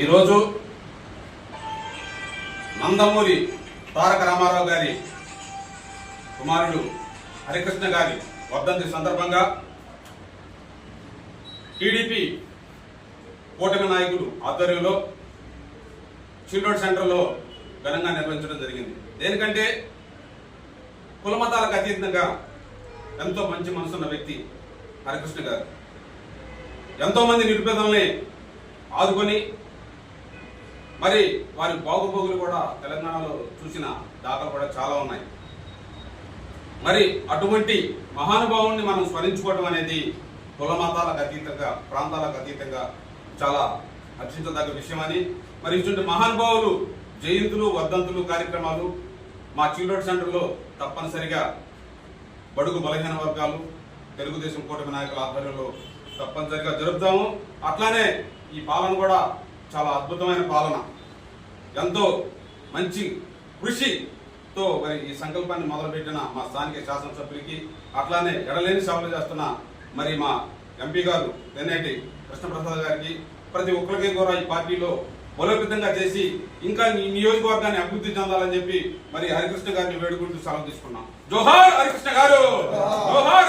ఈరోజు నందమూరి తారక రామారావు గారి కుమారుడు హరికృష్ణ గారి వర్ధంతి సందర్భంగా టీడీపీ కూటమి నాయకులు ఆధ్వర్యంలో చిల్డ్రన్ సెంటర్లో ఘనంగా నిర్వహించడం జరిగింది. దేనికంటే కులమతాలకు అతీతంగా ఎంతో మంచి మనసున్న వ్యక్తి హరికృష్ణ గారు. ఎంతోమంది నిరుపేదల్ని ఆదుకొని మరి వారి బాగుబోగులు కూడా తెలంగాణలో చూసిన దాఖలు కూడా చాలా ఉన్నాయి. మరి అటువంటి మహానుభావుని మనం స్మరించుకోవడం అనేది కుల మతాలకు అతీతంగా ప్రాంతాలకు అతీతంగా చాలా హర్షించదగ్గ విషయమని మరి ఇటువంటి మహానుభావులు జయంతులు వర్ధంతులు కార్యక్రమాలు మా చిల్డ్రన్ సెంటర్లో తప్పనిసరిగా బడుగు బలహీన వర్గాలు తెలుగుదేశం కూటమి నాయకుల ఆధ్వర్యంలో తప్పనిసరిగా జరుపుతాము. అట్లానే ఈ పాలన కూడా చాలా అద్భుతమైన పాలన. ఎంతో మంచి కృషితో మరి ఈ సంకల్పాన్ని మొదలుపెట్టిన మా స్థానిక శాసనసభ్యులకి అట్లానే ఎడలేని సేవలు చేస్తున్న మరి మా ఎంపీ గారు తెన్నేటి కృష్ణప్రసాద్ గారికి ప్రతి ఒక్కరికి కూడా ఈ పార్టీలో బలోపేతంగా చేసి ఇంకా ఈ నియోజకవర్గాన్ని అభివృద్ధి చెందాలని చెప్పి మరి హరికృష్ణ గారిని వేడుకుంటూ సెలవు తీసుకున్నాం. జోహార్ హరికృష్ణ గారు! జోహార్!